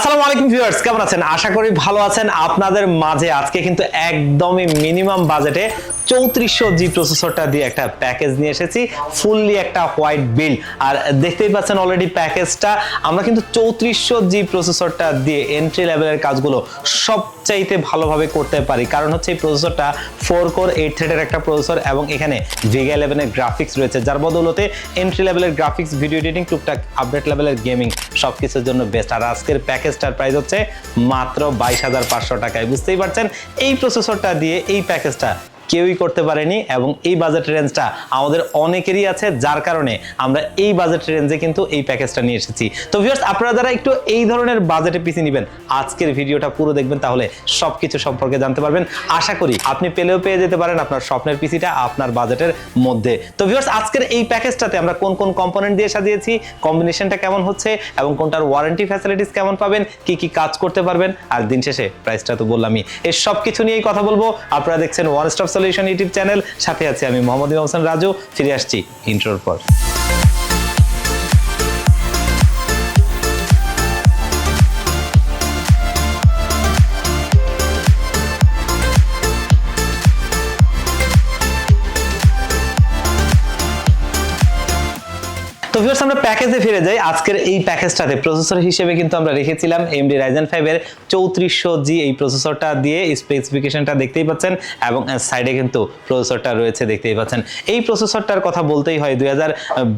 আসসালামু আলাইকুম ভিউয়ার্স, কেমন আছেন? আশা করি ভালো আছেন। আপনাদের মাঝে আজকে কিন্তু একদমই মিনিমাম বাজেটে চৌত্রিশশো জি প্রসেসরটা দিয়ে একটা প্যাকেজ নিয়ে এসেছি ফুললি একটা হোয়াইট বিল আর দেখতেই পাচ্ছেন অলরেডি প্যাকেজটা আমরা কিন্তু চৌত্রিশশো জি প্রসেসরটা দিয়ে এন্ট্রি লেভেলের কাজগুলো সবচাইতে ভালোভাবে করতে পারি। কারণ হচ্ছে এই প্রসেসরটা ফোর কোর এইট থ্রেডের একটা প্রসেসর এবং এখানে ভিগা ইলেভেনের গ্রাফিক্স রয়েছে। যার বদৌলতে এন্ট্রি লেভেলের গ্রাফিক্স ভিডিও এডিটিং টুকটাক আপডেট লেভেলের গেমিং সব কিছুর জন্য বেস্ট আর আজকের প্যাকেজটার প্রাইস হচ্ছে মাত্র বাইশ হাজার পাঁচশো টাকায়। বুঝতেই পারছেন? এই প্রসেসরটা দিয়ে এই প্যাকেজটা কেউই করতে পারেনি এবং এই বাজেট রেঞ্জটা আমাদের অনেকেরই আছে, যার কারণে আমরা এই বাজেট রেঞ্জে কিন্তু এই প্যাকেজটা নিয়ে এসেছি। তো ভিউয়ার্স আপনারা যারা একটু এই ধরনের বাজেটে পিসি নেবেন, আজকের ভিডিওটা পুরো দেখবেন, তাহলে সবকিছু সম্পর্কে জানতে পারবেন। আশা করি আপনি পেলেও পেয়ে যেতে পারেন আপনার স্বপ্নের পিসিটা আপনার বাজেটের মধ্যে। তো ভিউয়ার্স আজকের এই প্যাকেজটাতে আমরা কোন কোন কম্পোনেন্ট দিয়ে সাজিয়েছি কম্বিনেশনটা কেমন হচ্ছে এবং কোনটার ওয়ারেন্টি ফ্যাসিলিটিস কেমন পাবেন, কি কি কাজ করতে পারবেন, আর দিন শেষে প্রাইসটা তো বললামই। এর সব কিছু নিয়েই কথা বলব। আপনারা দেখছেন one stop solution YouTube channel সাথে আছি আমি মোহাম্মদ হোসেন রাজু। ফিরে আসছি ইন্ট্রোর পর। ভিউয়ার্স আমরা প্যাকেজে ফিরে যাই। আজকের এই প্যাকেজটাতে প্রসেসর হিসেবে কিন্তু আমরা রেখেছিলাম AMD Ryzen 5 এর চৌত্রিশশো জি এই প্রসেসরটা দিয়ে স্পেসিফিকেশনটা দেখতেই পাচ্ছেন এবং সাইডে কিন্তু প্রসেসরটা রয়েছে দেখতেই পাচ্ছেন। এই প্রসেসরটার কথা বলতেই হয়, দুই হাজার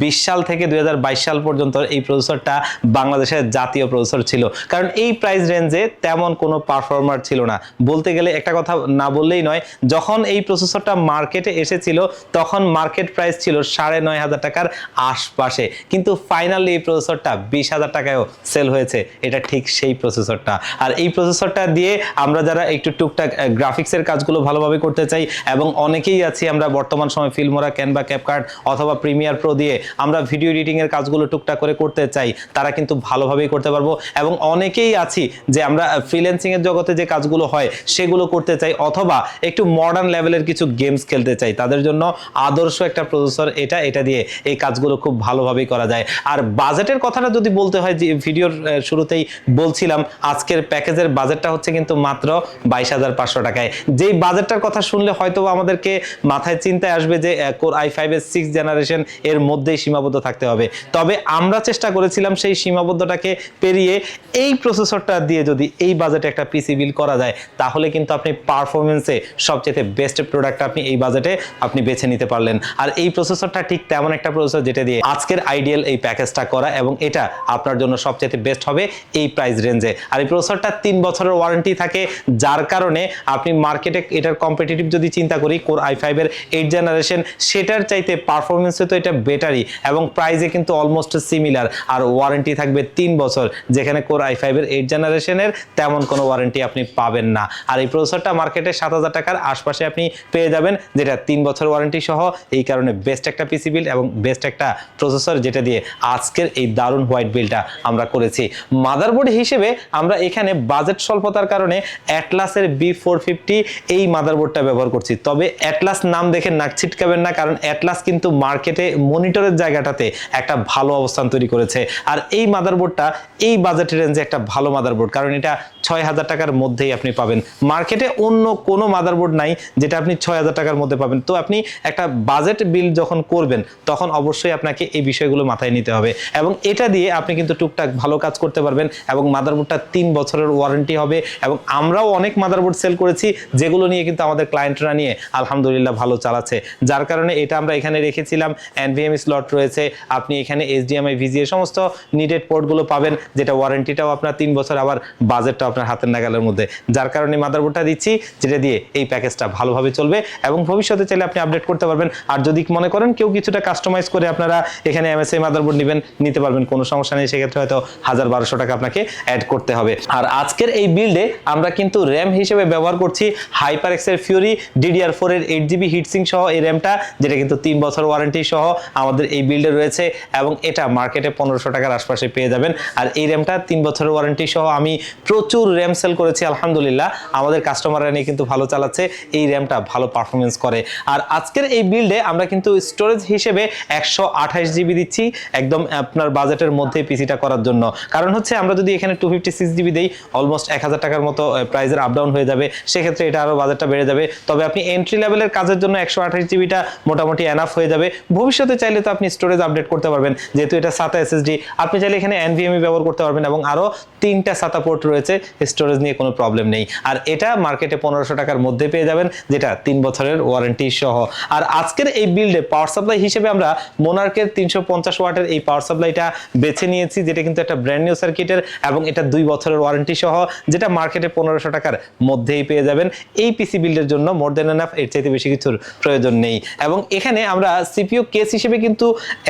বিশ সাল থেকে দুই হাজার বাইশ সাল পর্যন্ত এই প্রসেসরটা বাংলাদেশের জাতীয় প্রসেসর ছিল। কারণ এই প্রাইস রেঞ্জে তেমন কোনো পারফর্মার ছিল না। বলতে গেলে একটা কথা না বললেই নয়, যখন এই প্রসেসরটা মার্কেটে এসেছিল, তখন মার্কেট প্রাইস ছিল সাড়ে নয় হাজার টাকার আশপাশে। কিন্তু ফাইনালি এই প্রসেসরটা বিশ হাজার টাকায়ও সেল হয়েছে। এটা ঠিক সেই প্রসেসরটা আর এই প্রসেসরটা দিয়ে আমরা যারা একটু টুকটাক গ্রাফিক্সের কাজগুলো ভালোভাবে করতে চাই এবং অনেকেই আছি আমরা বর্তমান সময় ফিল্মোরা ক্যানভা ক্যাপকার্ট অথবা প্রিমিয়ার প্রো দিয়ে আমরা ভিডিও এডিটিংয়ের কাজগুলো টুকটাক করে করতে চাই, তারা কিন্তু ভালোভাবেই করতে পারব। এবং অনেকেই আছি যে আমরা ফ্রিল্যান্সিং এর জগতে যে কাজগুলো হয়, সেগুলো করতে চাই অথবা একটু মডার্ন লেভেলের কিছু গেমস খেলতে চাই। তাদের জন্য আদর্শ একটা প্রসেসর এটা এটা দিয়ে এই কাজগুলো খুব ভালোভাবেই করা যায়। আর বাজেটের কথাটা যদি বলতে হয়, যে ভিডিওর শুরুতেই বলছিলাম, আজকের প্যাকেজের বাজেটটা হচ্ছে কিন্তু মাত্র বাইশ হাজার পাঁচশো টাকায়। যেই বাজেটটার কথা শুনলে হয়তো আমাদেরকে মাথায় চিন্তায় আসবে যে কোর আই ফাইভ এর সিক্স জেনারেশন এর মধ্যেই সীমাবদ্ধ থাকতে হবে। তবে আমরা চেষ্টা করেছিলাম সেই সীমাবদ্ধটাকে পেরিয়ে এই প্রসেসরটা দিয়ে যদি এই বাজেটে একটা পিসি বিল করা যায়, তাহলে কিন্তু আপনি পারফরমেন্সে সবচেয়ে বেস্ট প্রোডাক্ট আপনি এই বাজেটে আপনি বেছে নিতে পারলেন। আর এই প্রসেসরটা ঠিক তেমন একটা প্রসেসর যেটা দিয়ে আজকের আইডিয়াল এই প্যাকেজটা করা এবং এটা আপনার জন্য সবচেয়ে বেস্ট হবে এই প্রাইস রেঞ্জে আর এই প্রসেসরটা তিন বছরের ওয়ারেন্টি থাকে, যার কারণে আপনি মার্কেটে এটার কম্পিটিটিভ যদি চিন্তা করি কোর আই ফাইভের এইট জেনারেশন সেটার চাইতে পারফরমেন্সে তো এটা বেটারই এবং প্রাইসে কিন্তু অলমোস্ট সিমিলার আর ওয়ারেন্টি থাকবে তিন বছর, যেখানে কোর আই ফাইভের এইট জেনারেশনের তেমন কোনো ওয়ারেন্টি আপনি পাবেন না। আর এই প্রসেসরটা মার্কেটে সাত হাজার টাকার আশপাশে আপনি পেয়ে যাবেন, যেটা তিন বছর ওয়ারেন্টি সহ, এই কারণে বেস্ট একটা পিসি বিল এবং বেস্ট একটা প্রসেসর যেটা দিয়ে আজকের এই দারুণ হোয়াইট বিলটা আমরা করেছি। মাদারবোর্ড হিসেবে আমরা এখানে বাজেট স্বল্পতার কারণে অ্যাটলাসের বি ফোর ফিফটি এই মাদারবোর্ডটা ব্যবহার করছি। তবে অ্যাটলাস নাম দেখে নাক ছিটকাবেন না, কারণ অ্যাটলাস কিন্তু মার্কেটে মনিটরের জায়গাটাতে একটা ভালো অবস্থান তৈরি করেছে। আর এই মাদারবোর্ডটা এই বাজেট রেঞ্জে একটা ভালো মাদারবোর্ড, কারণ এটা ছয় হাজার টাকার মধ্যেই আপনি পাবেন। মার্কেটে অন্য কোনো মাদারবোর্ড নাই যেটা আপনি ছয় হাজার টাকার মধ্যে পাবেন। তো আপনি একটা বাজেট বিল যখন করবেন, তখন অবশ্যই আপনাকে এই বিষয়গুলো মাথায় নিতে হবে। এবং এটা দিয়ে আপনি কিন্তু টুকটাক ভালো কাজ করতে পারবেন এবং মাদারবোর্ডটা তিন বছরের ওয়ারেন্টি হবে এবং আমরাও অনেক মাদারবোর্ড সেল করেছি, যেগুলো নিয়ে কিন্তু আমাদের ক্লায়েন্টরা নিয়ে আলহামদুলিল্লাহ ভালো চালাচ্ছে। যার কারণে এটা আমরা এখানে রেখেছিলাম এনভিএম স্লট রয়েছে, আপনি এখানে এইচডিএমআই ভিজিএ সমস্ত নিডেড পোর্টগুলো পাবেন, যেটা ওয়ারেন্টিটাও আপনার তিন বছর, আবার বাজেটটাও আপনার হাতের নাগালের মধ্যে। যার কারণে মাদারবোর্ডটা দিচ্ছি, যেটা দিয়ে এই প্যাকেজটা ভালোভাবে চলবে এবং ভবিষ্যতে চাইলে আপনি আপডেট করতে পারবেন। আর যদি মনে করেন কেউ কিছুটা কাস্টমাইজ করে আপনারা এখানে এমএসআই মাদারবোর্ড নেবেন, নিতে পারবেন। কোনো সমস্যা নেই, সেক্ষেত্রে হয়তো হাজার বারোশো টাকা আপনাকে অ্যাড করতে হবে। আর আজকের এই বিল্ডে আমরা কিন্তু র্যাম হিসেবে ব্যবহার করছি হাইপার এক্সের ফিউরি ডিডিআর ফোর এর এইট জিবি হিটসিং সহ এই র্যামটা যেটা কিন্তু তিন বছর ওয়ারেন্টি সহ আমাদের এই বিল্ডে রয়েছে এবং এটা মার্কেটে পনেরোশো টাকার আশপাশে পেয়ে যাবেন। আর এই র্যামটা তিন বছরের ওয়ারেন্টি সহ আমি প্রচুর প্রচুর র্যাম সেল করেছি, আলহামদুলিল্লাহ। আমাদের কাস্টমাররা নিয়ে কিন্তু ভালো চালাচ্ছে, এই র্যামটা ভালো পারফরমেন্স করে। আর আজকের এই বিল্ডে আমরা কিন্তু স্টোরেজ হিসেবে একশো আঠাশ জিবি দিচ্ছি, একদম আপনার বাজেটের মধ্যে পিসিটা করার জন্য। কারণ হচ্ছে আমরা যদি এখানে টু ফিফটি সিক্স জিবি দিই অলমোস্ট এক হাজার টাকার মতো প্রাইসের আপ ডাউন হয়ে যাবে। সেক্ষেত্রে এটা আরও বাজেটটা বেড়ে যাবে। তবে আপনি এন্ট্রি লেভেলের কাজের জন্য একশো আঠাশ জিবিটা মোটামুটি এনাফ হয়ে যাবে। ভবিষ্যতে চাইলে তো আপনি স্টোরেজ আপডেট করতে পারবেন, যেহেতু এটা সাতা এসএসডি আপনি চাইলে এখানে এনভিএমই ব্যবহার করতে পারবেন এবং আরও তিনটা সাতা পোর্ট রয়েছে স্টোরেজ নিয়ে কোনো প্রবলেম নেই। আর এটা মার্কেটে পনেরোশো টাকার মধ্যে পেয়ে যাবেন, যেটা তিন বছরের ওয়ারেন্টি সহ। আর আজকের এই বিল্ডে পাওয়ার সাপ্লাই হিসেবে আমরা মোনার্কের তিনশো পঞ্চাশ ওয়াটের এই পাওয়ার সাপ্লাইটা বেছে নিয়েছি, যেটা কিন্তু একটা ব্র্যান্ড নিউ সার্কিটের এবং এটা দুই বছরের ওয়ারেন্টি সহ, যেটা মার্কেটে পনেরোশো টাকার মধ্যেই পেয়ে যাবেন। এই পিসি বিল্ডের জন্য মোর দেন এনাফ এর চাইতে বেশি কিছুর প্রয়োজন নেই। এবং এখানে আমরা সিপিও কেস হিসেবে কিন্তু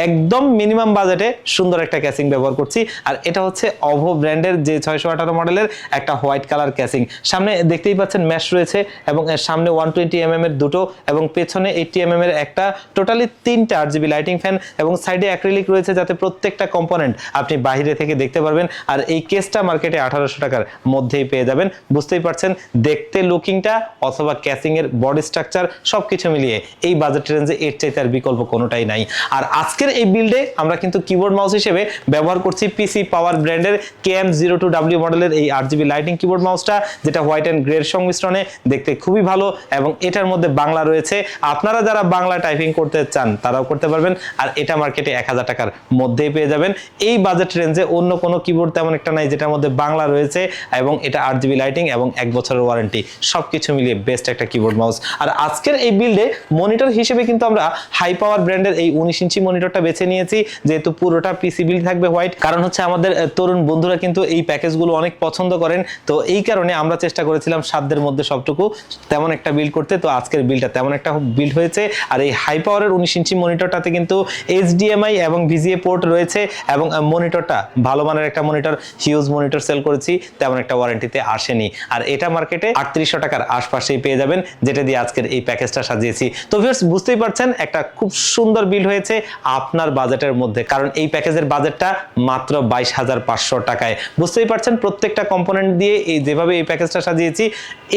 একদম মিনিমাম বাজেটে সুন্দর একটা ক্যাসিং ব্যবহার করছি। আর এটা হচ্ছে অভো ব্র্যান্ডের যে ছয়শো আঠারো মডেলের একটা হোয়াইট কালার ক্যাসিং। সামনে দেখতেই পাচ্ছেন ম্যাশ রয়েছে এবং সামনে ওয়ান টোয়েন্টি এম এর দুটো এবং পেছনে এইটটি এম এর একটা টোটালি তিনটা আট জিবি লাইটিং ফ্যান এবং সাইডে অ্যাক্রিলিক রয়েছে যাতে প্রত্যেকটা কম্পোনেন্ট আপনি বাইরে থেকে দেখতে পারবেন। আর এই কেসটা মার্কেটে আঠারোশো টাকার মধ্যেই পেয়ে যাবেন। বুঝতেই পারছেন? দেখতে লুকিংটা অথবা ক্যাসিং এর বডি স্ট্রাকচার সবকিছু মিলিয়ে এই বাজেট রেঞ্জে এর চাইতে আর বিকল্প কোনোটাই নাই। আর আজকের এই বিল্ডে আমরা কিন্তু কিবোর্ড মাউস হিসেবে ব্যবহার করছি পিসি পাওয়ার ব্র্যান্ডের K M zero two W মডেলের এই আট জিবি লাইটিং কিবোর্ড মাউসটা, যেটা হোয়াইট অ্যান্ড গ্রের সংমিশ্রণে দেখতে খুবই ভালো এবং এটার মধ্যে বাংলা রয়েছে। আপনারা যারা বাংলা টাইপিং করতে চান, তারাও করতে পারবেন। আর এটা মার্কেটে এক হাজার টাকার মধ্যেই পেয়ে যাবেন। এই বাজেট রেঞ্জে অন্য কোনো কিবোর্ড তেমন একটা নাই, যেটার মধ্যে বাংলা রয়েছে এবং এটা আট জিবি লাইটিং এবং এক বছরের ওয়ারেন্টি সবকিছু মিলিয়ে বেস্ট একটা কিবোর্ড মাউস। আর আজকের এই বিল্ডে মনিটর হিসেবে কিন্তু আমরা হাই পাওয়ার ব্র্যান্ডের এই উনিশ ইঞ্চি মনিটরটা বেছে নিয়েছি, যেহেতু পুরোটা পিসি বিল্ড থাকবে হোয়াইট কারণ হচ্ছে আমাদের তরুণ বন্ধুরা কিন্তু এই প্যাকেজগুলো অনেক পছন্দ করেন। তো এই কারণে আমরা চেষ্টা করেছিলাম সাধ্যের মধ্যে সবটুকু। তেমন একটা বিল্ড করতে, তো আজকের বিলটা তেমন একটা বিল্ড হয়েছে। আর এই হাই পাওয়ারের উনিশ ইঞ্চি মনিটরটাতে কিন্তু এইচডিএমআই এবং ভিজিএ পোর্ট রয়েছে এবং মনিটরটা ভালো মানের একটা মনিটর হিউজ মনিটর সেল করেছি, তেমন একটা ওয়ারেন্টিতে আসেনি। আর এটা মার্কেটে আটত্রিশশো টাকার আশপাশেই পেয়ে যাবেন, যেটা দিয়ে আজকের এই প্যাকেজটা সাজিয়েছি। তো ভিউয়ার্স বুঝতেই পারছেন, একটা খুব সুন্দর বিল হয়েছে আপনার বাজেটের মধ্যে। কারণ এই প্যাকেজের বাজেটটা মাত্র বাইশ হাজার পাঁচশো টাকায়। বুঝতেই পারছেন, প্রত্যেকটা কম্পোনেন্ট দিয়ে এই যেভাবে এই প্যাকেজটা সাজিয়েছি,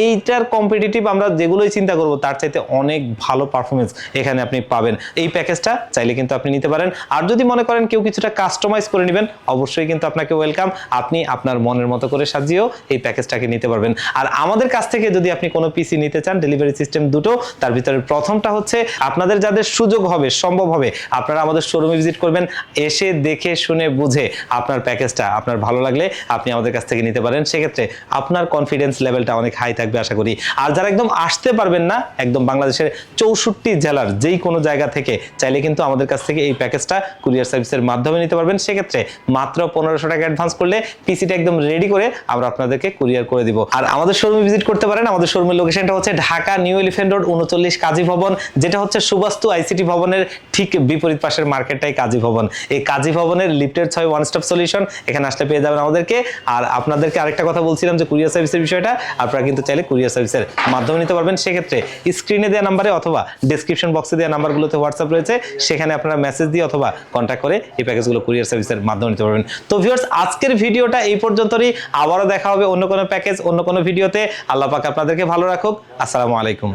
এইটার কম্পিটিটিভ আমরা যেগুলোই চিন্তা করব, তার চাইতে অনেক ভালো পারফরমেন্স এখানে আপনি পাবেন। এই প্যাকেজটা চাইলে কিন্তু আপনি নিতে পারেন। আর যদি মনে করেন কেউ কিছুটা কাস্টমাইজ করে নেবেন, অবশ্যই কিন্তু আপনাকে ওয়েলকাম আপনি আপনার মনের মতো করে সাজিয়েও এই প্যাকেজটাকে নিতে পারবেন। আর আমাদের কাছ থেকে যদি আপনি কোনো পিসি নিতে চান ডেলিভারি সিস্টেম দুটো, তার ভিতরে প্রথমটা হচ্ছে আপনাদের যাদের সুযোগ হবে, সম্ভব হবে, আপনারা আমাদের শোরুমে ভিজিট করবেন, এসে দেখে, শুনে, বুঝে আপনার প্যাকেজটা আপনার ভালো লাগলে আপনি আমাদের কাছ থেকে নিতে পারেন। সেক্ষেত্রে আপনার কনফিডেন্স লেভেলটা অনেক হাই থাকবে, আশা করি। আর যারা একদম আসতে পারবেন না, একদম বাংলাদেশের চৌষট্টি জেলার যেই কোনো জায়গা থেকে, চাইলে কিন্তু আমাদের কাছ থেকে এই প্যাকেজটা কুরিয়ার সার্ভিসের মাধ্যমে নিতে পারবেন। সেক্ষেত্রে মাত্র পনেরোশো টাকা অ্যাডভান্স করলে পিসিটা একদম রেডি করে আমরা আপনাদেরকে কুরিয়ার করে দিব। আর আমাদের শোরুমে ভিজিট করতে পারেন, আমাদের শোরুমের লোকেশনটা হচ্ছে ঢাকা নিউ এলিফেন্ট রোড উনচল্লিশ কাজী ভবন, যেটা হচ্ছে সুবাস্তু আইসিটি ভবনের ঠিক বিপরীত পাশের মার্কেটটাই কাজী ভবন। এই কাজী ভবনের লিফটের ছয় ওয়ান স্টপ সলিউশন এখানে আসলে পেয়ে যাবেন আমাদেরকে। আর আপনাদেরকে আরেকটা কথা বলছিলাম যে কুরিয়ার সার্ভিসের বিষয়টা, আপনারা কিন্তু চাইলে কুরিয়ার সার্ভিসের মাধ্যমে নিতে পারবেন। সেক্ষেত্রে স্ক্রিনে দেওয়া নাম্বারে অথবা ডিসক্রিপশন বক্সে দেওয়া নাম্বারগুলোতে হোয়াটসঅ্যাপ রয়েছে। সেখানে আপনারা মেসেজ দিয়ে অথবা কন্ট্যাক্ট করে এই প্যাকেজগুলো কুরিয়ার সার্ভিসের মাধ্যমে নিতে পারবেন। তো ভিউয়ার্স আজকের ভিডিওটা এই পর্যন্তই আবারও দেখা হবে অন্য কোনো প্যাকেজ অন্য কোনো ভিডিওতে। আল্লাহ পাক আপনাদেরকে ভালো রাখুক। আসসালামু আলাইকুম।